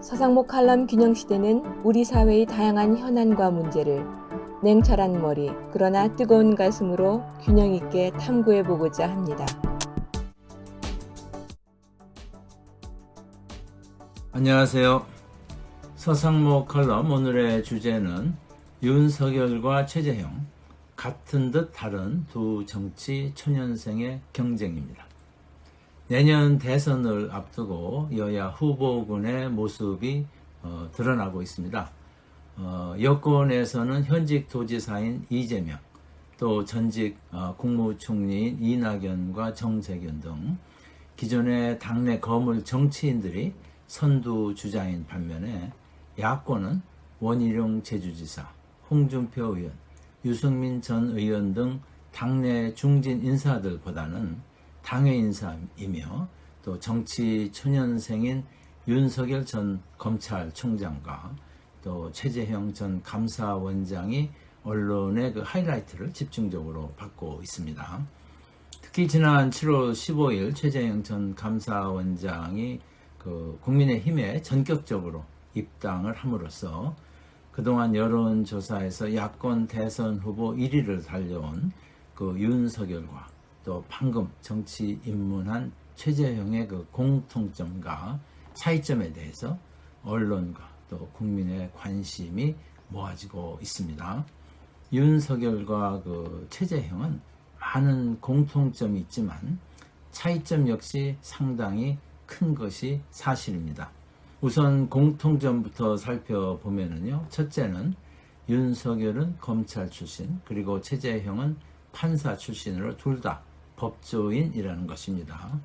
서상목 칼럼 균형 시대는 우리 사회의 다양한 현안과 문제를 냉철한 머리 그러나 뜨거운 가슴으로 균형 있게 탐구해 보고자 합니다. 안녕하세요. 서상모 컬럼 오늘의 주제는 윤석열과 최재형 같은 듯 다른 두 정치 초년생의 경쟁입니다. 내년 대선을 앞두고 여야 후보군의 모습이 어, 드러나고 있습니다. 어, 여권에서는 현직 도지사인 이재명, 또 전직 어, 국무총리인 이낙연과 정세균 등 기존의 당내 거물 정치인들이 선두 주자인 반면에 야권은 원희룡 제주지사, 홍준표 의원, 유승민 전 의원 등 당내 중진 인사들보다는 당의 인사이며 또 정치 초년생인 윤석열 전 검찰총장과 또 최재형 전 감사원장이 언론의 그 하이라이트를 집중적으로 받고 있습니다. 특히 지난 7월 15일 최재형 전 감사원장이 그 국민의힘에 전격적으로 입당을 함으로써 그동안 여론조사에서 야권 대선 후보 1위를 달려온 그 윤석열과 또 방금 정치 입문한 최재형의 그 공통점과 차이점에 대해서 언론과 또 국민의 관심이 모아지고 있습니다. 윤석열과 그 최재형은 많은 공통점이 있지만 차이점 역시 상당히 큰 것이 사실입니다. 우선 공통점부터 살펴보면은요. 첫째는 윤석열은 검찰 출신, 그리고 최재형은 판사 출신으로 둘 다 법조인이라는 것입니다.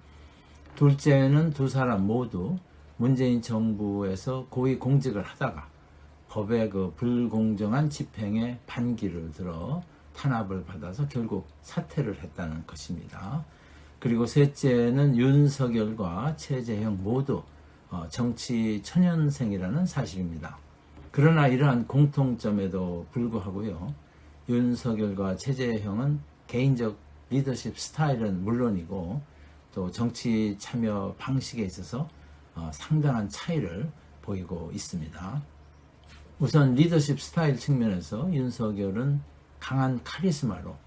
둘째는 두 사람 모두 문재인 정부에서 고위 공직을 하다가 법의 그 불공정한 집행에 반기를 들어 탄압을 받아서 결국 사퇴를 했다는 것입니다. 그리고 셋째는 윤석열과 최재형 모두 어, 정치 천연생이라는 사실입니다. 그러나 이러한 공통점에도 불구하고요, 윤석열과 최재형은 개인적 리더십 스타일은 물론이고 또 정치 참여 방식에 있어서 어, 상당한 차이를 보이고 있습니다. 우선 리더십 스타일 측면에서 윤석열은 강한 카리스마로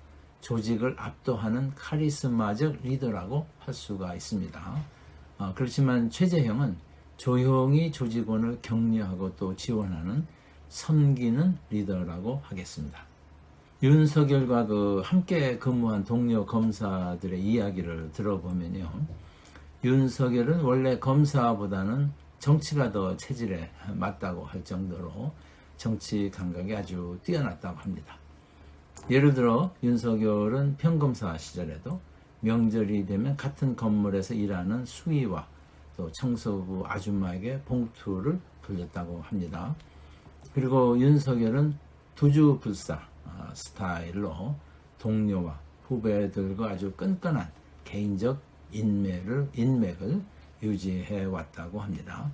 조직을 압도하는 카리스마적 리더라고 할 수가 있습니다. 어, 그렇지만 최재형은 조용히 조직원을 격려하고 또 지원하는 섬기는 리더라고 하겠습니다. 윤석열과 그 함께 근무한 동료 검사들의 이야기를 들어보면요. 윤석열은 원래 검사보다는 정치가 더 체질에 맞다고 할 정도로 정치 감각이 아주 뛰어났다고 합니다. 예를 들어 윤석열은 평검사 시절에도 명절이 되면 같은 건물에서 일하는 수위와 또 청소부 아줌마에게 봉투를 돌렸다고 합니다. 그리고 윤석열은 두주불사 어, 스타일로 동료와 후배들과 아주 끈끈한 개인적 인맥을, 인맥을 유지해 왔다고 합니다.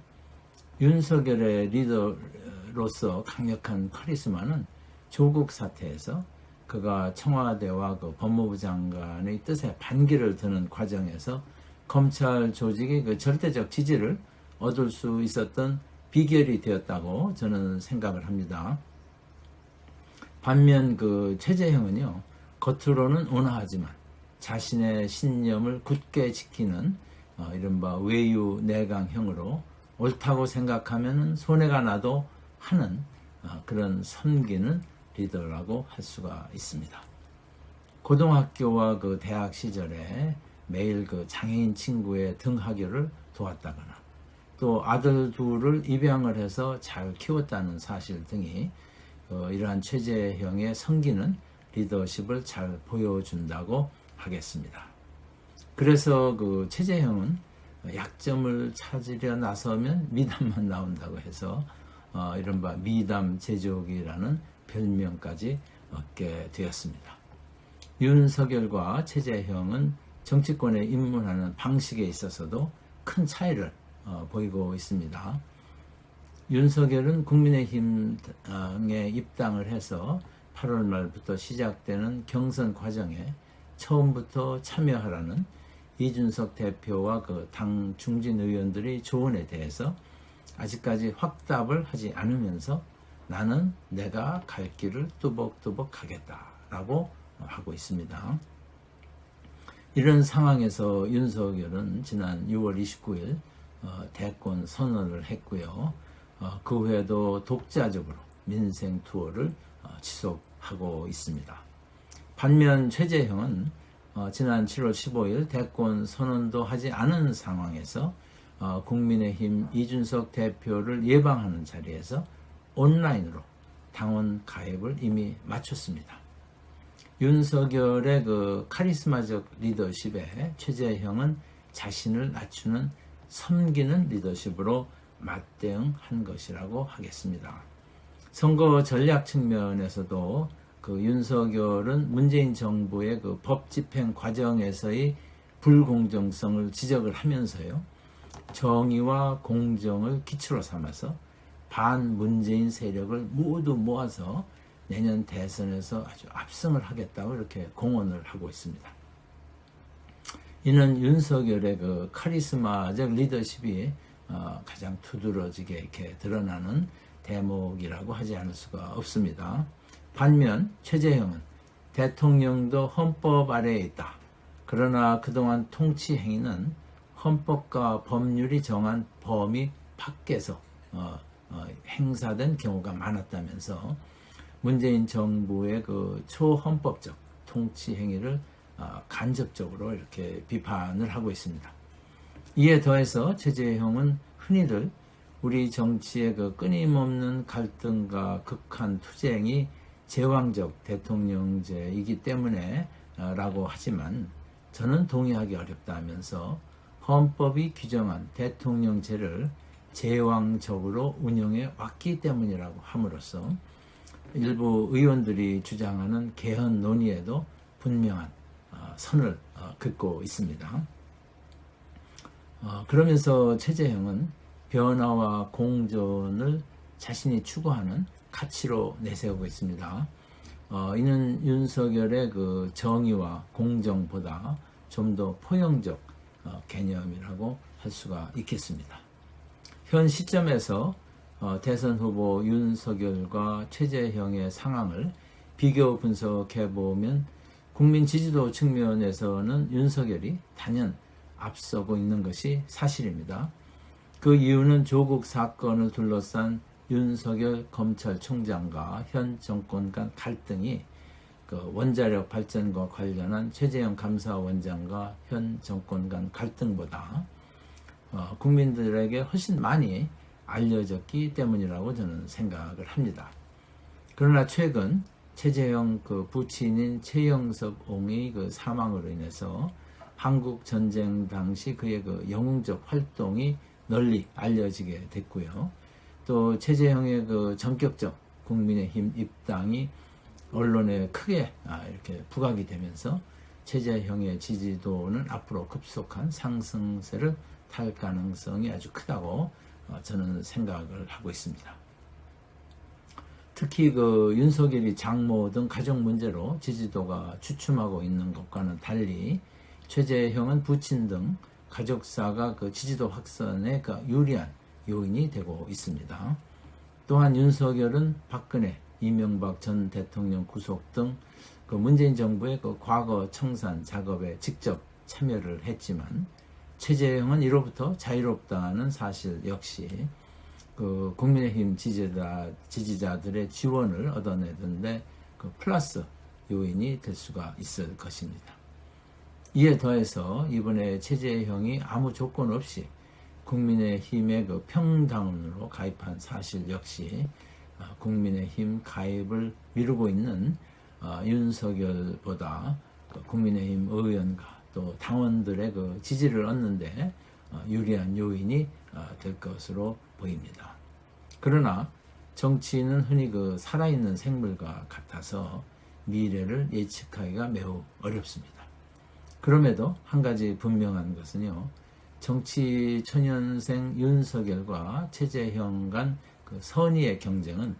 윤석열의 리더로서 강력한 카리스마는 조국 사태에서 그가 청와대와 그 법무부 장관의 뜻에 반기를 드는 과정에서 검찰 조직의 그 절대적 지지를 얻을 수 있었던 비결이 되었다고 저는 생각을 합니다. 반면 그 최재형은요, 겉으로는 온화하지만 자신의 신념을 굳게 지키는 어, 이른바 외유 내강형으로 옳다고 생각하면 손해가 나도 하는 어, 그런 섬기는 리더라고 할 수가 있습니다. 고등학교와 그 대학 시절에 매일 그 장애인 친구의 등하교를 도왔다거나 또 아들 둘을 입양을 해서 잘 키웠다는 사실 등이 어, 이러한 최재형의 성기는 리더십을 잘 보여준다고 하겠습니다. 그래서 그 최재형은 약점을 찾으려 나서면 미담만 나온다고 해서 어, 이른바 미담 제조기라는 별명까지 얻게 되었습니다. 윤석열과 최재형은 정치권에 입문하는 방식에 있어서도 큰 차이를 어, 보이고 있습니다. 윤석열은 국민의힘에 입당을 해서 8월 말부터 시작되는 경선 과정에 처음부터 참여하라는 이준석 대표와 그 당 중진 의원들이 조언에 대해서 아직까지 확답을 하지 않으면서 나는 내가 갈 길을 뚜벅뚜벅 가겠다라고 하고 있습니다. 이런 상황에서 윤석열은 지난 6월 29일 어, 대권 선언을 했고요. 어, 그 후에도 독자적으로 민생 투어를 어, 지속하고 있습니다. 반면 최재형은 어, 지난 7월 15일 대권 선언도 하지 않은 상황에서 어, 국민의힘 이준석 대표를 예방하는 자리에서 온라인으로 당원 가입을 이미 마쳤습니다. 윤석열의 그 카리스마적 리더십에 최재형은 자신을 낮추는 섬기는 리더십으로 맞대응한 것이라고 하겠습니다. 선거 전략 측면에서도 그 윤석열은 문재인 정부의 그 법 집행 과정에서의 불공정성을 지적을 하면서요. 정의와 공정을 기초로 삼아서 반 문재인 세력을 모두 모아서 내년 대선에서 아주 압승을 하겠다고 이렇게 공언을 하고 있습니다. 이는 윤석열의 그 카리스마적 리더십이 어, 가장 두드러지게 이렇게 드러나는 대목이라고 하지 않을 수가 없습니다. 반면 최재형은 대통령도 헌법 아래에 있다. 그러나 그동안 통치 행위는 헌법과 법률이 정한 범위 밖에서 어, 어, 행사된 경우가 많았다면서 문재인 정부의 그 초헌법적 통치 행위를 어, 간접적으로 이렇게 비판을 하고 있습니다. 이에 더해서 최재형은 흔히들 우리 정치의 그 끊임없는 갈등과 극한 투쟁이 제왕적 대통령제이기 때문에 어, 라고 하지만 저는 동의하기 어렵다 하면서 헌법이 규정한 대통령제를 제왕적으로 운영해 왔기 때문이라고 함으로써 일부 의원들이 주장하는 개헌 논의에도 분명한 어, 선을 어, 긋고 있습니다. 어, 그러면서 최재형은 변화와 공존을 자신이 추구하는 가치로 내세우고 있습니다. 어, 이는 윤석열의 그 정의와 공정보다 좀 더 포용적 어, 개념이라고 할 수가 있겠습니다. 현 시점에서 어, 대선 후보 윤석열과 최재형의 상황을 비교 분석해 보면 국민 지지도 측면에서는 윤석열이 단연 앞서고 있는 것이 사실입니다. 그 이유는 조국 사건을 둘러싼 윤석열 검찰총장과 현 정권 간 갈등이 그 원자력 발전과 관련한 최재형 감사원장과 현 정권 간 갈등보다 어, 국민들에게 훨씬 많이 알려졌기 때문이라고 저는 생각을 합니다. 그러나 최근 최재형 그 부친인 최영석 옹의 그 사망으로 인해서 한국 전쟁 당시 그의 그 영웅적 활동이 널리 알려지게 됐고요. 또 최재형의 그 전격적 국민의힘 입당이 언론에 크게 아, 이렇게 부각이 되면서 최재형의 지지도는 앞으로 급속한 상승세를 탈 가능성이 아주 크다고 어, 저는 생각을 하고 있습니다. 특히 그 윤석열이 장모 등 가족 문제로 지지도가 주춤하고 있는 것과는 달리 최재형은 부친 등 가족사가 그 지지도 확산에 그 유리한 요인이 되고 있습니다. 또한 윤석열은 박근혜, 이명박 전 대통령 구속 등 그 문재인 정부의 그 과거 청산 작업에 직접 참여를 했지만 최재형은 이로부터 자유롭다는 사실 역시 그 국민의힘 지지자, 지지자들의 지원을 얻어내던데 그 플러스 요인이 될 수가 있을 것입니다. 이에 더해서 이번에 최재형이 아무 조건 없이 국민의힘의 그 평당으로 가입한 사실 역시 어, 국민의힘 가입을 미루고 있는 어, 윤석열보다 그 국민의힘 의원과 또 당원들의 그 지지를 얻는데 어, 유리한 요인이 될 것으로 보입니다. 그러나 정치인은 흔히 그 살아있는 생물과 같아서 미래를 예측하기가 매우 어렵습니다. 그럼에도 한 가지 분명한 것은요, 정치 초년생 윤석열과 최재형 간 그 선의의 경쟁은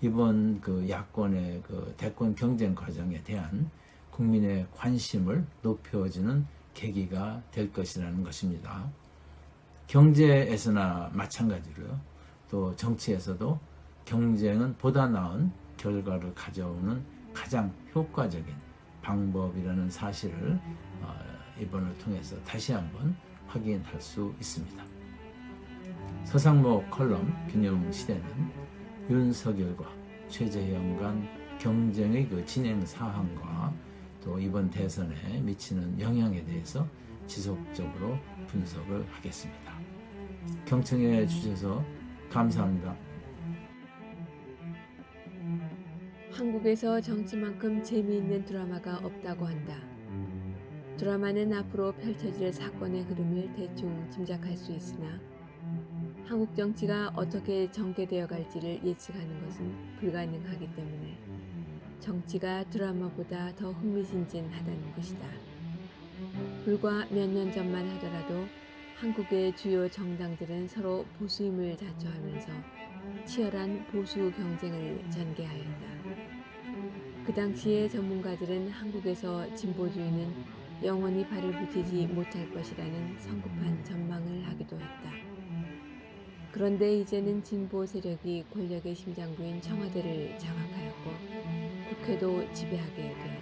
이번 그 야권의 그 대권 경쟁 과정에 대한 국민의 관심을 높여주는 계기가 될 것이라는 것입니다. 경제에서나 마찬가지로요. 또 정치에서도 경쟁은 보다 나은 결과를 가져오는 가장 효과적인 방법이라는 사실을 어, 이번을 통해서 다시 한번 확인할 수 있습니다. 서상모 컬럼 균형 시대는 윤석열과 최재형 간 경쟁의 그 진행 사항과 또 이번 대선에 미치는 영향에 대해서 지속적으로 분석을 하겠습니다. 경청해 주셔서 감사합니다. 한국에서 정치만큼 재미있는 드라마가 없다고 한다. 드라마는 앞으로 펼쳐질 사건의 흐름을 대충 짐작할 수 있으나 한국 정치가 어떻게 전개되어 갈지를 예측하는 것은 불가능하기 때문에 정치가 드라마보다 더 흥미진진하다는 것이다. 불과 몇 년 전만 하더라도 한국의 주요 정당들은 서로 보수임을 자처하면서 치열한 보수 경쟁을 전개하였다. 그 당시의 전문가들은 한국에서 진보주의는 영원히 발을 붙이지 못할 것이라는 성급한 전망을 하기도 했다. 그런데 이제는 진보 세력이 권력의 심장부인 청와대를 장악하였고 국회도 지배하게 되었다.